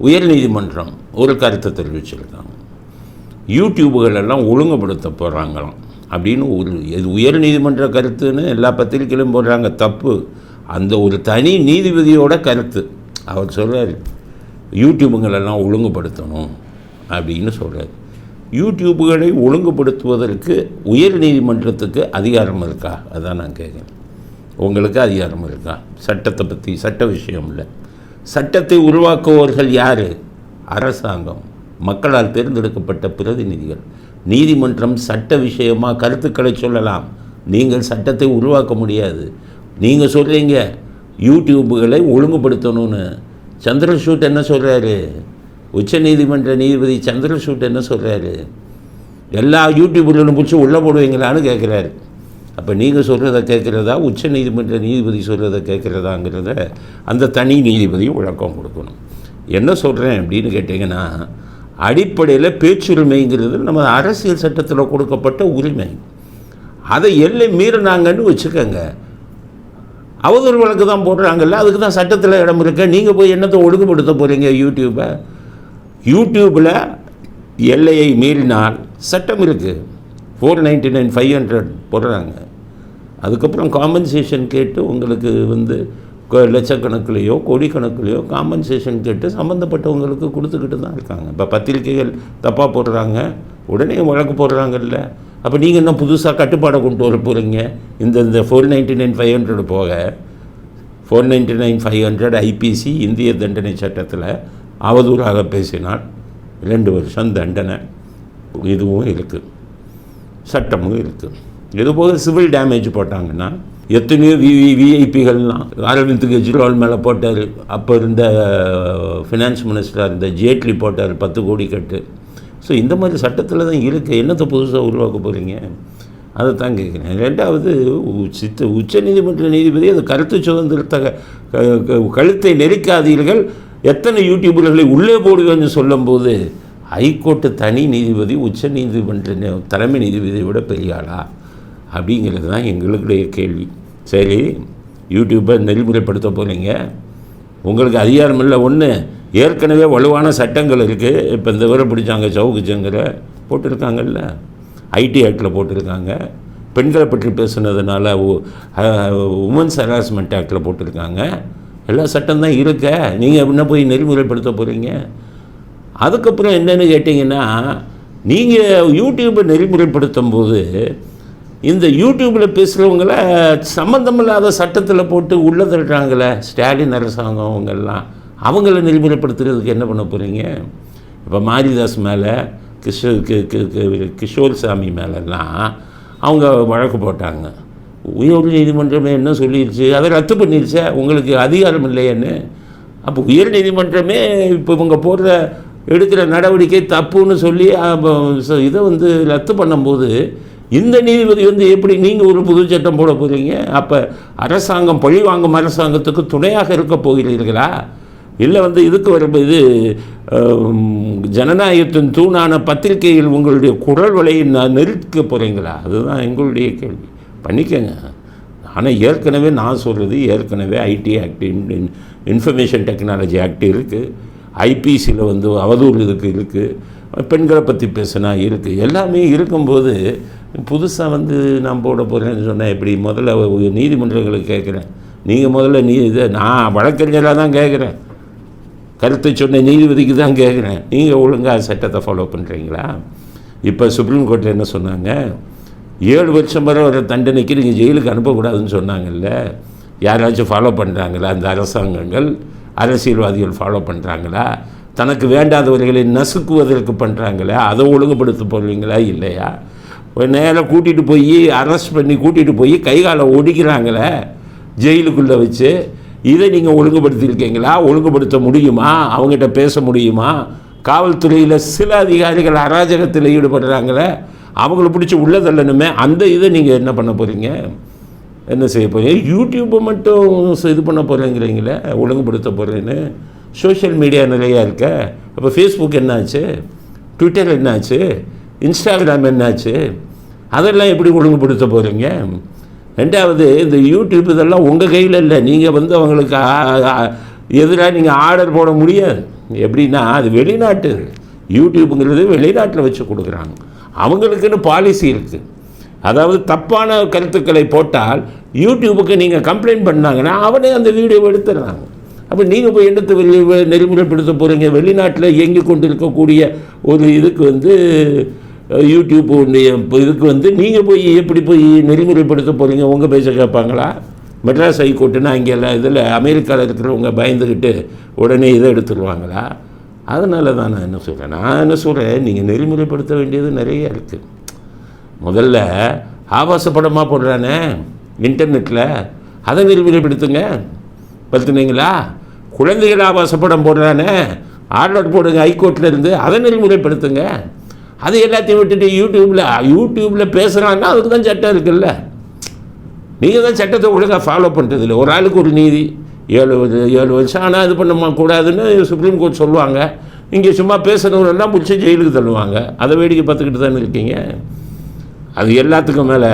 உயர்நீதிமன்றம் ஒரு கருத்தை தெரிவிச்சிருக்காங்க. யூடியூபுகள் எல்லாம் ஒழுங்குபடுத்த போகிறாங்களாம் அப்படின்னு ஒரு இது உயர்நீதிமன்ற கருத்துன்னு எல்லா பத்திரிகையிலும் போடுறாங்க. தப்பு. அந்த ஒரு தனி நீதிபதியோட கருத்து. அவர் சொல்கிறார் யூடியூபுங்களெல்லாம் ஒழுங்குபடுத்தணும் அப்படின்னு சொல்கிறார் யூடியூபுகளை ஒழுங்குபடுத்துவதற்கு உயர் நீதிமன்றத்துக்கு அதிகாரம் இருக்கா? அதான் நான் கேட்குறேன். உங்களுக்கு அதிகாரம் இருக்கா? சட்டத்தை பற்றி சட்ட விஷயம் இல்லை. சட்டத்தை உருவாக்குவோர்கள் யார்? அரசாங்கம். மக்களால் தேர்ந்தெடுக்கப்பட்ட பிரதிநிதிகள். நீதிமன்றம் சட்ட விஷயமாக கருத்துக்களை சொல்லலாம். நீங்கள் சட்டத்தை உருவாக்க முடியாது. நீங்கள் சொல்கிறீங்க யூடியூபுகளை ஒழுங்குபடுத்தணும்னு. சந்திரசூட் என்ன சொல்கிறாரு உச்சநீதிமன்ற நீதிபதி சந்திரசூட் என்ன சொல்கிறாரு எல்லா யூடியூப்லையும் பிடிச்சி உள்ளே போடுவீங்களான்னு கேட்குறாரு அப்போ நீங்கள் சொல்கிறத கேட்குறதா? உச்ச நீதிமன்ற நீதிபதி சொல்கிறத கேட்குறதாங்கிறத அந்த தனி நீதிபதியும் விளக்கம் கொடுக்கணும். என்ன சொல்கிறேன் அப்படின்னு கேட்டிங்கன்னா அடிப்படையில் பேச்சுரிமைங்கிறது நம்ம அரசியல் சட்டத்தில் கொடுக்கப்பட்ட உரிமை. அதை எல்லை மீறினாங்கன்னு வச்சுக்கோங்க. அவதூறு வழக்கு தான் போடுறாங்கல்ல அதுக்கு தான் சட்டத்தில் இடம் இருக்கு. நீங்கள் போய் என்னத்தை ஒழுங்குபடுத்த போகிறீங்க யூடியூப்பை யூடியூப்பில் எல்லையை மீறினால் சட்டம் இருக்குது four ninety nine five hundred போடுறாங்க. அதுக்கப்புறம் காம்பன்சேஷன் கேட்டு உங்களுக்கு வந்து லட்சக்கணக்கிலேயோ கோடிக்கணக்கிலேயோ காம்பன்சேஷன் கேட்டு சம்மந்தப்பட்டவங்களுக்கு கொடுத்துக்கிட்டு தான் இருக்காங்க. இப்போ பத்திரிக்கைகள் தப்பாக போடுறாங்க உடனே வழக்கு போடுறாங்கல்ல. அப்போ நீங்கள் என்ன புதுசாக கட்டுப்பாடை கொண்டு வர போகிறீங்க இந்த இந்த four ninety nine five hundred போக four ninety nine five hundred IPC இந்திய தண்டனை சட்டத்தில் அவதூறாக பேசினால் ரெண்டு வருஷம் தண்டனை இதுவும் இருக்குது சட்டமும் இருக்குது இது போக சிவில் டேமேஜ் போட்டாங்கன்னா எத்தனையோ விவி விஐபிகள்லாம் அரவிந்த் கெஜ்ரிவால் மேலே போட்டார். அப்போ இருந்த ஃபினான்ஸ் மினிஸ்டராக இருந்த ஜேட்லி போட்டார் பத்து கோடி கட்டு. ஸோ இந்த மாதிரி சட்டத்தில் தான் இருக்குது என்னத்தை புதுசாக உருவாக்க போகிறீங்க அதை தான் கேட்குறேன் ரெண்டாவது உ- உச்ச உச்சநீதிமன்ற நீதிபதி அது கருத்து சுதந்திரத்தை க- கழுத்தை நெரிக்காதீர்கள். எத்தனை யூடியூபர்களை உள்ளே போடுவேன்னு சொல்லும்போது ஹைகோர்ட்டு தனி நீதிபதி உச்ச நீதிமன்ற தலைமை நீதிபதியை விட பெரிய ஆளா? அப்படிங்கிறது தான் எங்களுடைய கேள்வி. சரி யூடியூப்பை நெறிமுறைப்படுத்த போகிறீங்க உங்களுக்கு அதிகாரம் இல்லை. ஒன்று ஏற்கனவே வலுவான சட்டங்கள் இருக்குது இப்போ இந்த விவரம் பிடிச்சாங்க சவுக்கு சங்கரை போட்டிருக்காங்கல்ல ஐடி ஆக்டில் போட்டிருக்காங்க. பெண்களை பற்றி பேசுனதுனால உமன்ஸ் ஹராஸ்மெண்ட் ஆக்டில் போட்டிருக்காங்க. எல்லா சட்டம் தான் இருக்க. நீங்கள் என்ன போய் நெறிமுறைப்படுத்த போகிறீங்க அதுக்கப்புறம் என்னென்னு கேட்டிங்கன்னா நீங்கள் யூடியூப்பை நெறிமுறைப்படுத்தும் போது இந்த யூடியூப்பில் பேசுகிறவங்கள சம்மந்தமில்லாத சட்டத்தில் போட்டு உள்ளே தள்ளுறாங்களே ஸ்டாலின் அரசாங்கம் அவங்கெல்லாம். அவங்கள நெறிமுறைப்படுத்துறதுக்கு என்ன பண்ண போகிறீங்க இப்போ மாரிதாஸ் மேலே கிஷோ கி- கி- கிஷோர் சாமி மேலெல்லாம் அவங்க வழக்கு போட்டாங்க. உயர் நீதிமன்றமே என்ன சொல்லிடுச்சு அதை ரத்து பண்ணிடுச்சே உங்களுக்கு அதிகாரம் இல்லையேன்னு. அப்போ உயர் நீதிமன்றமே இப்போ இவங்க போடுற எடுக்கிற நடவடிக்கை தப்புன்னு சொல்லி இதை வந்து ரத்து பண்ணும்போது இந்த நீதிபதி வந்து எப்படி நீங்கள் ஒரு புது சட்டம் போட போகிறீங்க அப்போ அரசாங்கம் பழி வாங்கும் அரசாங்கத்துக்கு துணையாக இருக்க போகிறீர்களா? இல்லை வந்து இதுக்கு வரும் இது ஜனநாயகத்தின் தூணான பத்திரிகையில் உங்களுடைய குரல் வலையை நான் நிறுத்த போகிறீங்களா அதுதான் எங்களுடைய கேள்வி. பண்ணிக்கங்க. ஆனால் ஏற்கனவே நான் சொல்கிறது ஏற்கனவே IT act information technology act இருக்குது ஐபிசியில் வந்து அவதூறு இதுக்கு இருக்குது பெண்களை பற்றி பேசினா இருக்குது எல்லாமே இருக்கும்போது புதுசாக வந்து நான் போட போகிறேன்னு சொன்னேன். எப்படி முதல்ல நீதிமன்றங்களை நீதிமன்றங்களுக்கு கேட்குறேன் நீங்கள் முதல்ல நீ இதை நான் வழக்கறிஞராக தான் கேட்குறேன் கருத்தை சொன்ன நீதிபதிக்கு தான் கேட்குறேன் நீங்கள் ஒழுங்காக சட்டத்தை ஃபாலோ பண்ணுறீங்களா இப்போ சுப்ரீம் கோர்ட்டில் என்ன சொன்னாங்க? ஏழு வருஷம் வரை வர தண்டனைக்கு நீங்கள் ஜெயிலுக்கு அனுப்பக்கூடாதுன்னு சொன்னாங்கல்ல. யாராச்சும் ஃபாலோ பண்ணுறாங்களா அந்த அரசாங்கங்கள்? அரசியல்வாதிகள் ஃபாலோ பண்ணுறாங்களா தனக்கு வேண்டாதவர்களை நசுக்குவதற்கு பண்ணுறாங்களா அதை ஒழுங்குபடுத்த போகிறீங்களா இல்லையா? நேராக கூட்டிகிட்டு போய் அரெஸ்ட் பண்ணி கூட்டிகிட்டு போய் கை காலை ஒடிக்கிறாங்களே ஜெயிலுக்குள்ளே வச்சு இதை நீங்கள் ஒழுங்குபடுத்தியிருக்கீங்களா? ஒழுங்குபடுத்த முடியுமா? அவங்ககிட்ட பேச முடியுமா? காவல்துறையில் சில அதிகாரிகள் அராஜகத்தில் ஈடுபடுறாங்களே அவங்கள பிடிச்சி உள்ளே தள்ளணுமே அந்த இதை நீங்கள் என்ன பண்ண போகிறீங்க என்ன செய்ய போகிறீங்க யூடியூப்பை மட்டும் இது பண்ண போகிறேங்கிறீங்களே ஒழுங்குபடுத்த போகிறேன்னு சோஷியல் மீடியா நிறையா இருக்க. அப்போ ஃபேஸ்புக் என்னாச்சு? ட்விட்டர் என்னாச்சு? இன்ஸ்டாகிராம் என்னாச்சு? அதெல்லாம் எப்படி ஒழுங்குபடுத்த போகிறீங்க ரெண்டாவது இந்த யூடியூப் இதெல்லாம் உங்கள் கையில் இல்லை. நீங்கள் வந்து அவங்களுக்கு எதிராக நீங்கள் ஆர்டர் போட முடியாது. எப்படின்னா அது வெளிநாட்டு. யூடியூப்புங்கிறது வெளிநாட்டில் வச்சு கொடுக்குறாங்க. அவங்களுக்குன்னு பாலிசி இருக்குது அதாவது தப்பான கருத்துக்களை போட்டால் யூடியூபுக்கு நீங்கள் கம்ப்ளைண்ட் பண்ணாங்கன்னா அவனே அந்த வீடியோவை எடுத்துடுறாங்க. அப்போ நீங்கள் போய் என்னத்தை வெளி நெறிமுறைப்படுத்த போகிறீங்க வெளிநாட்டில் இயங்கி கொண்டு இருக்கக்கூடிய ஒரு இதுக்கு வந்து யூடியூப் உடைய இதுக்கு வந்து நீங்கள் போய் எப்படி போய் நெறிமுறைப்படுத்த போகிறீங்க உங்கள் பேச கேட்பாங்களா? மெட்ராஸ் ஹைகோர்ட்டுனா அங்கே எல்லாம் இதில் அமெரிக்காவில் இருக்கிறவங்க பயந்துக்கிட்டு உடனே இதை எடுத்துருவாங்களா? அதனால தான் நான் என்ன சொல்கிறேன் நான் என்ன சொல்கிறேன் நீங்கள் நெறிமுறைப்படுத்த வேண்டியது நிறைய இருக்குது முதல்ல ஆபாச படமாக போடுறானே இன்டர்நெட்டில் அதை நெறிமுறைப்படுத்துங்க. பார்த்துனீங்களா குழந்தைகள் ஆபாச படம் போடுறானே. ஆர்டர் போடுங்க. ஹைகோர்ட்டில் இருந்து அதை நெறிமுறைப்படுத்துங்க. அது எல்லாத்தையும் விட்டுட்டு யூடியூப்பில் யூடியூப்பில் பேசுகிறான்னா அதுக்கு தான் சட்டம் இருக்குல்ல. நீங்கள் தான் சட்டத்தை ஒழுங்காக ஃபாலோ பண்ணுறது இல்லை ஒரு ஆளுக்கு ஒரு நீதி ஏழு ஏழு வருஷம் ஆனால் இது பண்ண கூடாதுன்னு சுப்ரீம் கோர்ட் சொல்லுவாங்க. இங்கே சும்மா பேசுகிறவரெல்லாம் பிடிச்சி ஜெயிலுக்கு தள்ளுவாங்க. அதை வேடிக்கை பார்த்துக்கிட்டு தானே இருக்கீங்க? அது எல்லாத்துக்கும் மேலே